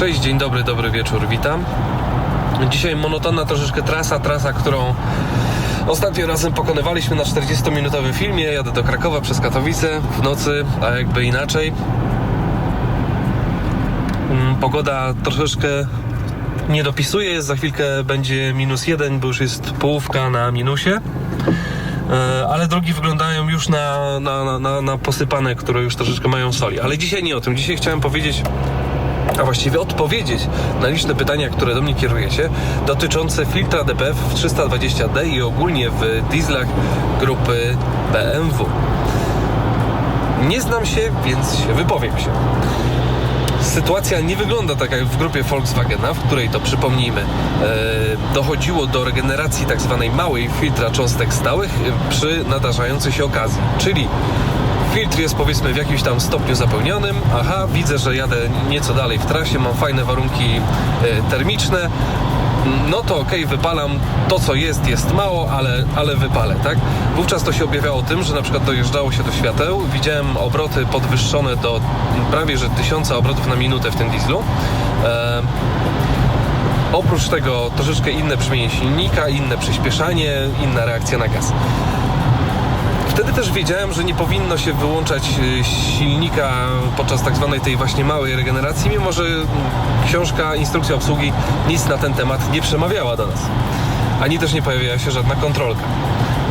Cześć, dzień dobry, dobry wieczór, witam. Dzisiaj monotonna troszeczkę trasa, trasa, którą ostatnio razem pokonywaliśmy na 40-minutowym filmie. Jadę do Krakowa przez Katowice w nocy, a jakby inaczej. Mm, Pogoda troszeczkę nie dopisuje, za chwilkę będzie minus jeden, bo już jest połówka na minusie. E, ale drogi wyglądają już na, na- na, na posypane, które już troszeczkę mają soli. Ale dzisiaj nie o tym. Dzisiaj chciałem powiedzieć, a właściwie odpowiedzieć na liczne pytania, które do mnie kierujecie, dotyczące filtra DPF w 320D i ogólnie w dieslach grupy BMW. Nie znam się, więc się wypowiem się. Sytuacja nie wygląda tak jak w grupie Volkswagena, w której to przypomnijmy, e, dochodziło do regeneracji tak zwanej małej filtra cząstek stałych e, przy nadarzającej się okazji. Czyli filtr jest powiedzmy w jakimś tam stopniu zapełnionym, aha, widzę, że jadę nieco dalej w trasie, mam fajne warunki e, termiczne, no to okej, wypalam to, co jest, jest mało, ale, ale wypalę, tak? Wówczas to się objawiało tym, że na przykład dojeżdżało się do świateł, widziałem obroty podwyższone do prawie, że tysiąca obrotów na minutę w tym dieslu. E, oprócz tego troszeczkę inne brzmienie silnika, inne przyspieszanie, inna reakcja na gaz. Wtedy też wiedziałem, że nie powinno się wyłączać y, silnika podczas tak zwanej tej właśnie małej regeneracji, mimo że książka, instrukcja obsługi nic na ten temat nie przemawiała do nas. Ani też nie pojawiała się żadna kontrolka.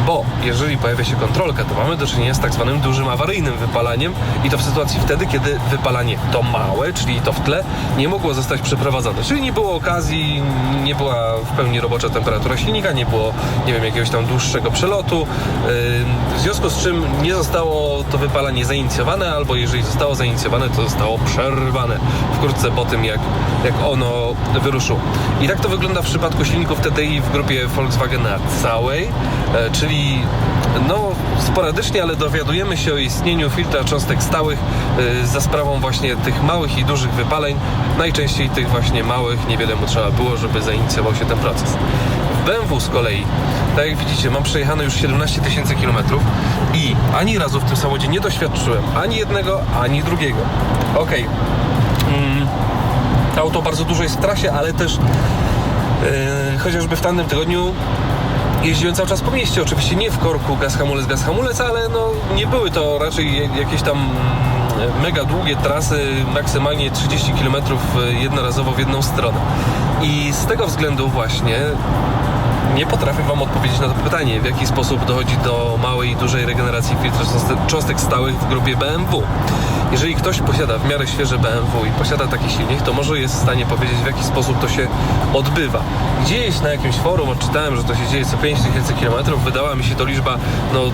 Bo jeżeli pojawia się kontrolka, to mamy do czynienia z tak zwanym dużym awaryjnym wypalaniem i to w sytuacji wtedy, kiedy wypalanie to małe, czyli to w tle, nie mogło zostać przeprowadzone. Czyli nie było okazji, nie była w pełni robocza temperatura silnika, nie było, nie wiem, jakiegoś tam dłuższego przelotu. W związku z czym nie zostało to wypalanie zainicjowane, albo jeżeli zostało zainicjowane, to zostało przerwane wkrótce po tym, jak, jak ono wyruszyło. I tak to wygląda w przypadku silników TDI w grupie Volkswagena całej, e, czyli no sporadycznie, ale dowiadujemy się o istnieniu filtra cząstek stałych e, za sprawą właśnie tych małych i dużych wypaleń. Najczęściej tych właśnie małych, niewiele mu trzeba było, żeby zainicjował się ten proces. W BMW z kolei, tak jak widzicie, mam przejechane już 17 tysięcy kilometrów i ani razu w tym samochodzie nie doświadczyłem ani jednego, ani drugiego. Okej. Mm, to auto bardzo dużo jest w trasie, ale też yy, chociażby w tamtym tygodniu jeździłem cały czas po mieście. Oczywiście nie w korku gaz hamulec, gaz hamulec, ale no nie były to raczej jakieś tam mm, mega długie trasy, maksymalnie 30 km jednorazowo w jedną stronę. I z tego względu właśnie nie potrafię Wam odpowiedzieć na to pytanie, w jaki sposób dochodzi do małej i dużej regeneracji cząstek- cząstek stałych w grupie BMW. Jeżeli ktoś posiada w miarę świeże BMW i posiada taki silnik, to może jest w stanie powiedzieć, w jaki sposób to się odbywa. Gdzieś na jakimś forum odczytałem, że to się dzieje co 5000 km. Wydała mi się to liczba no, yy,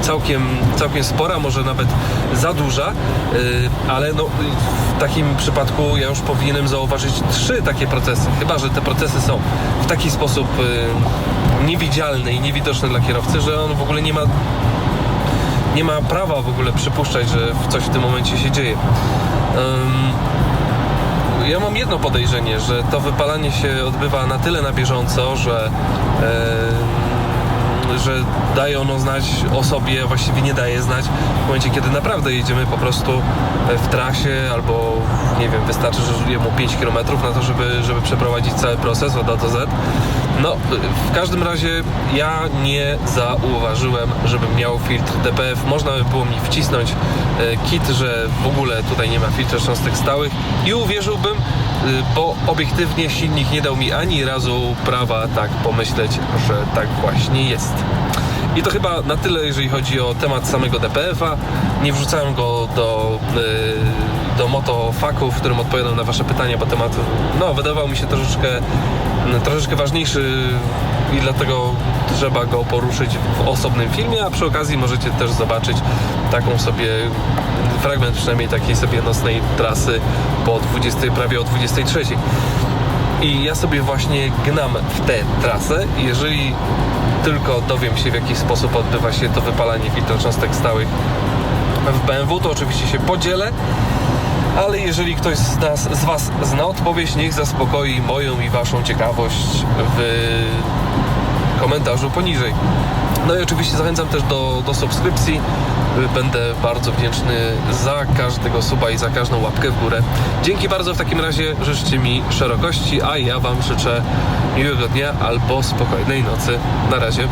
całkiem, całkiem spora, może nawet za duża, yy, ale no, w takim przypadku ja już powinienem zauważyć trzy takie procesy. Chyba, że te procesy są w taki sposób yy, i niewidoczny dla kierowcy, że on w ogóle nie ma nie ma prawa w ogóle przypuszczać, że coś w tym momencie się dzieje. Ja mam jedno podejrzenie, że to wypalanie się odbywa na tyle na bieżąco, że, em, że daje ono znać o sobie, właściwie nie daje znać w momencie, kiedy naprawdę jedziemy po prostu w trasie albo nie wiem, wystarczy, że mu 5 km na to, żeby, żeby przeprowadzić cały proces od A do Z. No, w każdym razie ja nie zauważyłem, żebym miał filtr DPF. Można by było mi wcisnąć e, kit, że w ogóle tutaj nie ma filtra cząstek stałych i uwierzyłbym, e, bo obiektywnie silnik nie dał mi ani razu prawa tak pomyśleć, że tak właśnie jest. I to chyba na tyle, jeżeli chodzi o temat samego DPF-a. Nie wrzucałem go do, y, do motofaku, w którym odpowiadam na Wasze pytania, bo temat no, wydawał mi się troszeczkę, troszeczkę ważniejszy i dlatego trzeba go poruszyć w osobnym filmie, a przy okazji możecie też zobaczyć taką sobie fragment przynajmniej takiej sobie nocnej trasy po 20, prawie o 23. I ja sobie właśnie gnam w tę trasę. Jeżeli tylko dowiem się, w jaki sposób odbywa się to wypalanie filtra cząstek stałych w BMW, to oczywiście się podzielę. Ale jeżeli ktoś z, nas, z Was zna odpowiedź, niech zaspokoi moją i Waszą ciekawość w komentarzu poniżej. No i oczywiście zachęcam też do, do subskrypcji. Będę bardzo wdzięczny za każdego suba i za każdą łapkę w górę. Dzięki bardzo w takim razie życzcie mi szerokości, a ja Wam życzę miłego dnia albo spokojnej nocy. Na razie.